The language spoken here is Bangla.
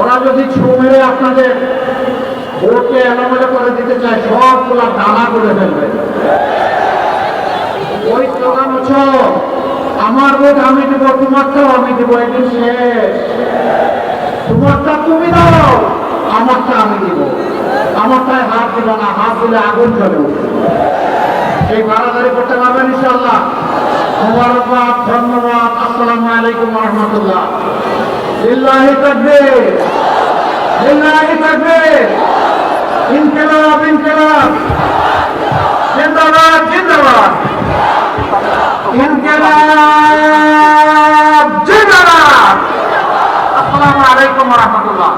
ওরা যদি ছু আপনাদের ভোটকে এলোমেলো করে দিতে চায়, সবগুলা দানা করে ফেলবে। ওই স্লোগান হচ্ছে আমার ভোট আমি দেব, তোমারটাও আমি দেবো একদিন শেষ। তোমারটা তুমি দাও, আমারটা আমি দিব। আমারটায় হাত দিব না, হাত দিলে আগুন চলে এই বাড়াবাড়ি করতে পারবেন ইনশাল্লাহ মোবারকবাদ, ধন্যবাদ, আসসালামু আলাইকুম রহমতুল্লাহ। লিল্লাহি তাকবীর। লিল্লাহি তাকবীর ইনকিলাব ইনকিলাব। জিন্দাবাদ জিন্দাবাদ। ইনকিলাব জিন্দাবাদ। আসসালামু আলাইকুম রহমতুল্লাহ।